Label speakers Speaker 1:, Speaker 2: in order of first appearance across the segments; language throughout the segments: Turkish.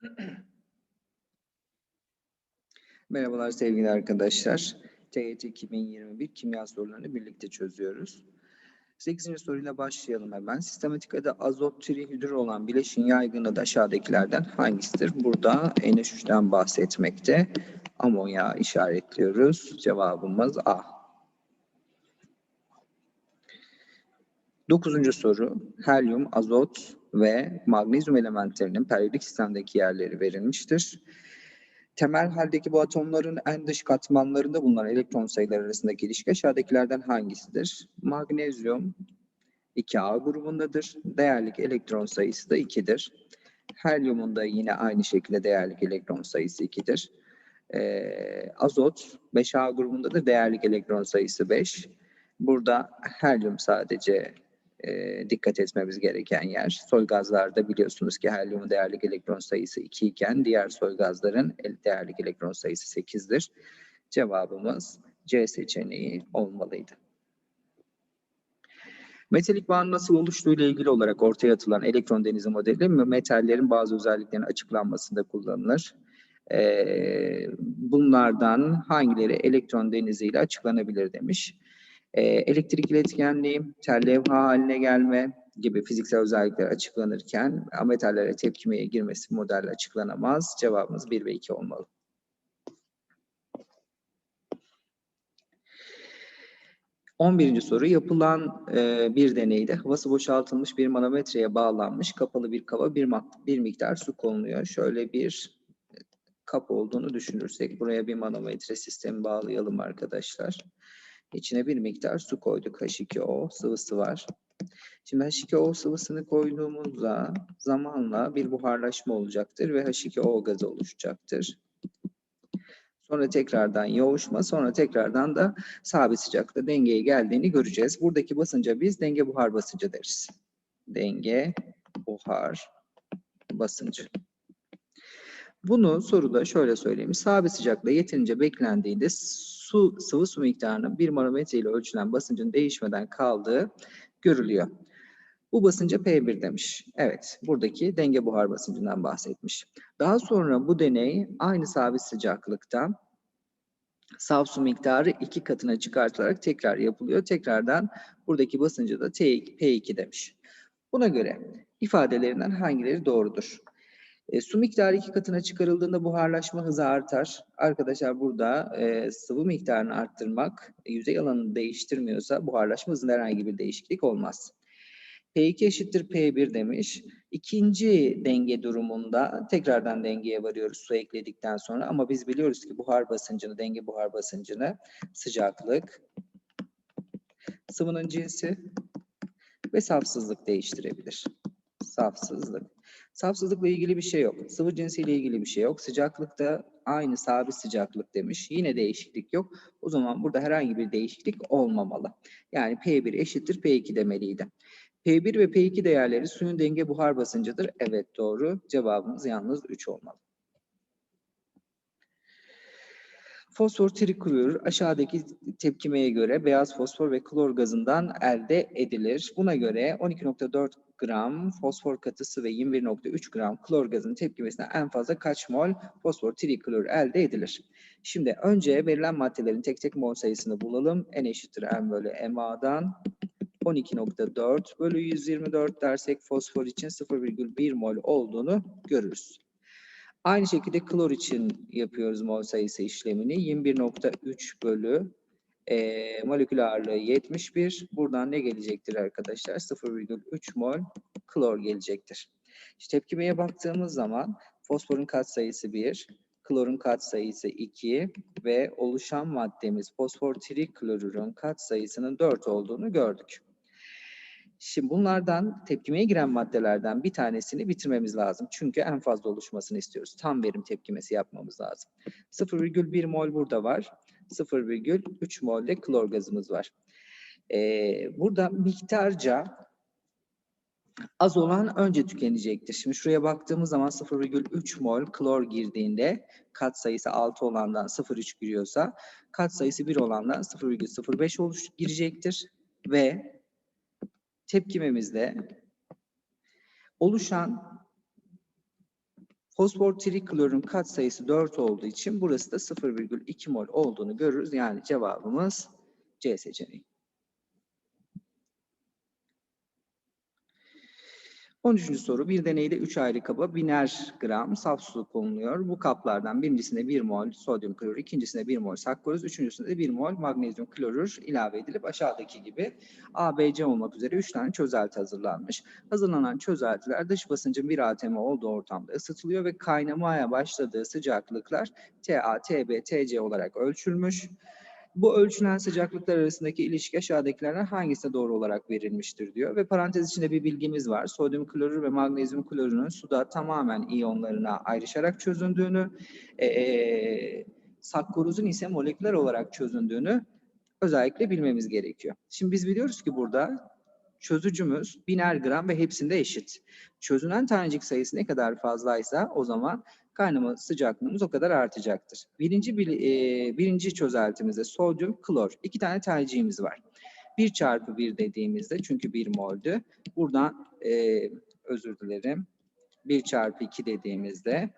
Speaker 1: Merhabalar sevgili arkadaşlar. TYT 2021 kimya sorularını birlikte çözüyoruz. 8. soruyla başlayalım hemen. Sistematik azot trihidür olan bileşin yaygın adı aşağıdakilerden hangisidir? Burada NH3'ten bahsetmekte. Amonya işaretliyoruz. Cevabımız A. Dokuzuncu soru. Helyum, azot ve magnezyum elementlerinin periyodik sistemdeki yerleri verilmiştir. Temel haldeki bu atomların en dış katmanlarında bulunan elektron sayıları arasındaki ilişki aşağıdakilerden hangisidir? Magnezyum 2A grubundadır. Değerlik elektron sayısı da 2'dir. Helyumun da yine aynı şekilde değerlik elektron sayısı 2'dir. Ee, azot 5A grubundadır. Değerlik elektron sayısı 5. Burada helyum sadece e, dikkat etmemiz gereken yer. Soy gazlarda biliyorsunuz ki helyumun değerlik elektron sayısı 2 iken diğer soy gazların değerlik elektron sayısı 8'dir. Cevabımız C seçeneği olmalıydı. Metalik bağın nasıl oluştuğu ile ilgili olarak ortaya atılan elektron denizi modeli metallerin bazı özelliklerinin açıklanmasında kullanılır. Ee, bunlardan hangileri elektron deniziyle açıklanabilir demiş. Ee, elektrik iletkenliği, tel levha haline gelme gibi fiziksel özellikler açıklanırken ametallere tepkimeye girmesi modelle açıklanamaz. Cevabımız 1 ve 2 olmalı. On birinci soru yapılan e, bir deneyde havası boşaltılmış bir manometreye bağlanmış kapalı bir kaba bir, bir miktar su konuluyor. Şöyle bir kap olduğunu düşünürsek buraya bir manometre sistemi bağlayalım arkadaşlar. İçine bir miktar su koyduk. H2O sıvısı var. Şimdi H2O sıvısını koyduğumuzda zamanla bir buharlaşma olacaktır ve H2O gazı oluşacaktır. Sonra tekrardan yoğuşma, sonra tekrardan da sabit sıcaklıkta dengeye geldiğini göreceğiz. Buradaki basınca biz denge buhar basıncı deriz. Denge buhar basıncı. Bunu soruda şöyle söyleyeyim. Sabit sıcaklıkta yeterince beklendiğinde su sıvı su miktarının bir manometre ile ölçülen basıncın değişmeden kaldığı görülüyor. Bu basınca P1 demiş. Evet, buradaki denge buhar basıncından bahsetmiş. Daha sonra bu deney aynı sabit sıcaklıkta saf su miktarı iki katına çıkartılarak tekrar yapılıyor. Tekrardan buradaki basıncı da T, P2 demiş. Buna göre ifadelerinden hangileri doğrudur? E, su miktarı iki katına çıkarıldığında buharlaşma hızı artar. Arkadaşlar burada e, sıvı miktarını arttırmak yüzey alanını değiştirmiyorsa buharlaşma hızında herhangi bir değişiklik olmaz. P2 eşittir P1 demiş. İkinci denge durumunda tekrardan dengeye varıyoruz su ekledikten sonra ama biz biliyoruz ki buhar basıncını, denge buhar basıncını sıcaklık, sıvının cinsi ve safsızlık değiştirebilir. Safsızlık. Safsızlıkla ilgili bir şey yok. Sıvı cinsiyle ilgili bir şey yok. Sıcaklıkta aynı sabit sıcaklık demiş. Yine değişiklik yok. O zaman burada herhangi bir değişiklik olmamalı. Yani P1 eşittir P2 demeliydi. P1 ve P2 değerleri suyun denge buhar basıncıdır. Evet doğru. Cevabımız yalnız 3 olmalı. Fosfor triklorür aşağıdaki tepkimeye göre beyaz fosfor ve klor gazından elde edilir. Buna göre 12.4 gram fosfor katısı ve 21.3 gram klor gazının tepkimesinden en fazla kaç mol fosfor triklorür elde edilir? Şimdi önce verilen maddelerin tek tek mol sayısını bulalım. N eşittir M bölü MA'dan 12.4 bölü 124 dersek fosfor için 0,1 mol olduğunu görürüz. Aynı şekilde klor için yapıyoruz mol sayısı işlemini. 21.3 bölü e, molekül ağırlığı 71. Buradan ne gelecektir arkadaşlar? 0,3 mol klor gelecektir. İşte tepkimeye baktığımız zaman fosforun katsayısı 1, klorun katsayısı 2 ve oluşan maddemiz fosfor triklorürün katsayısının 4 olduğunu gördük. Şimdi bunlardan tepkimeye giren maddelerden bir tanesini bitirmemiz lazım. Çünkü en fazla oluşmasını istiyoruz. Tam verim tepkimesi yapmamız lazım. 0,1 mol burada var. 0,3 mol de klor gazımız var. Ee, burada miktarca az olan önce tükenecektir. Şimdi şuraya baktığımız zaman 0,3 mol klor girdiğinde kat sayısı 6 olandan 0,3 giriyorsa kat sayısı 1 olandan 0,05 oluş girecektir ve tepkimemizde oluşan Fosfor triklorun katsayısı 4 olduğu için burası da 0,2 mol olduğunu görürüz. Yani cevabımız C seçeneği. 13. soru. Bir deneyde 3 ayrı kaba biner gram saf su konuluyor. Bu kaplardan birincisinde 1 mol sodyum klorür, ikincisinde 1 mol sakkoroz, üçüncüsünde de 1 mol magnezyum klorür ilave edilip aşağıdaki gibi A, B, C olmak üzere 3 tane çözelti hazırlanmış. Hazırlanan çözeltiler dış basıncın 1 atm olduğu ortamda ısıtılıyor ve kaynamaya başladığı sıcaklıklar TA, TB, TC olarak ölçülmüş. Bu ölçülen sıcaklıklar arasındaki ilişki aşağıdakilerden hangisine doğru olarak verilmiştir diyor. Ve parantez içinde bir bilgimiz var. Sodyum klorür ve magnezyum klorürün suda tamamen iyonlarına ayrışarak çözündüğünü, ee, sakkoruzun ise moleküler olarak çözündüğünü özellikle bilmemiz gerekiyor. Şimdi biz biliyoruz ki burada çözücümüz biner gram ve hepsinde eşit. Çözünen tanecik sayısı ne kadar fazlaysa o zaman kaynama sıcaklığımız o kadar artacaktır. Birinci, bil- e, birinci çözeltimizde sodyum klor. İki tane tercihimiz var. 1 çarpı 1 dediğimizde çünkü 1 moldü. Buradan e, özür dilerim. 1 çarpı 2 dediğimizde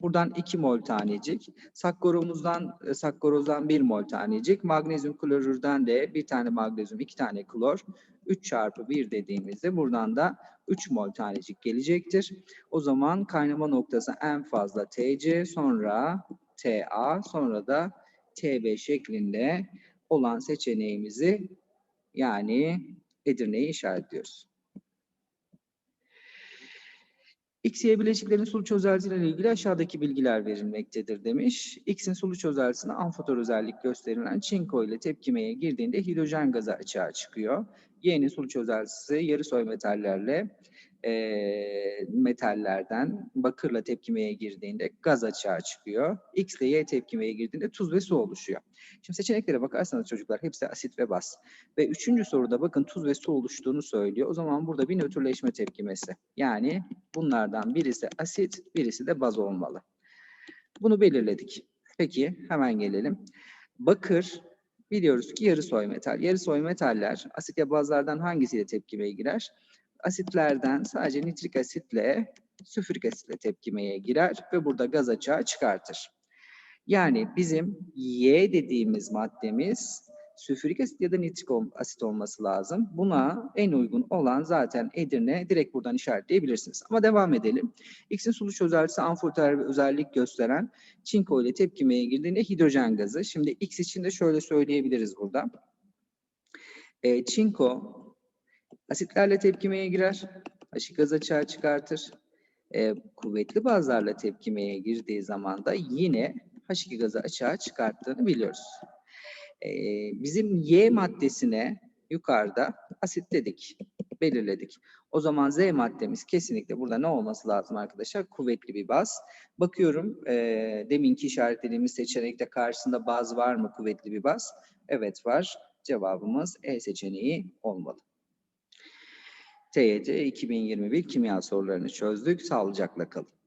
Speaker 1: Buradan 2 mol tanecik. E, sakkorozdan 1 mol tanecik. Magnezyum klorürden de bir tane magnezyum, iki tane klor. 3 çarpı 1 dediğimizde buradan da 3 mol tanecik gelecektir. O zaman kaynama noktası en fazla TC, sonra TA, sonra da TB şeklinde olan seçeneğimizi yani Edirne'yi işaretliyoruz. XY bileşiklerin sulu çözeltileriyle ilgili aşağıdaki bilgiler verilmektedir demiş. X'in sulu çözeltisine amfoter özellik gösterilen çinko ile tepkimeye girdiğinde hidrojen gazı açığa çıkıyor. Y'nin sulu çözeltisi yarı soy metallerle eee, metallerden bakırla tepkimeye girdiğinde gaz açığa çıkıyor. X ile Y tepkimeye girdiğinde tuz ve su oluşuyor. Şimdi seçeneklere bakarsanız çocuklar hepsi asit ve baz. Ve üçüncü soruda bakın tuz ve su oluştuğunu söylüyor. O zaman burada bir nötrleşme tepkimesi. Yani bunlardan birisi asit, birisi de baz olmalı. Bunu belirledik. Peki hemen gelelim. Bakır biliyoruz ki yarı soy metal. Yarı soy metaller asit ya bazlardan hangisiyle tepkimeye girer? Asitlerden sadece nitrik asitle sülfürik asitle tepkimeye girer ve burada gaz açığa çıkartır. Yani bizim Y dediğimiz maddemiz sülfürik asit ya da nitrik asit olması lazım. Buna en uygun olan zaten Edirne direkt buradan işaretleyebilirsiniz. Ama devam edelim. X'in sulu çözeltisi amfoter özellik gösteren çinko ile tepkimeye girdiğinde hidrojen gazı. Şimdi X için de şöyle söyleyebiliriz burada. E, çinko asitlerle tepkimeye girer. Aşık gaz açığa çıkartır. E, kuvvetli bazlarla tepkimeye girdiği zaman da yine H2 gazı açığa çıkarttığını biliyoruz. E, bizim Y maddesine yukarıda asit dedik, belirledik. O zaman Z maddemiz kesinlikle burada ne olması lazım arkadaşlar? Kuvvetli bir baz. Bakıyorum e, deminki işaretlediğimiz seçenekte karşısında baz var mı kuvvetli bir baz? Evet var. Cevabımız E seçeneği olmalı. TYT 2021 kimya sorularını çözdük. Sağlıcakla kalın.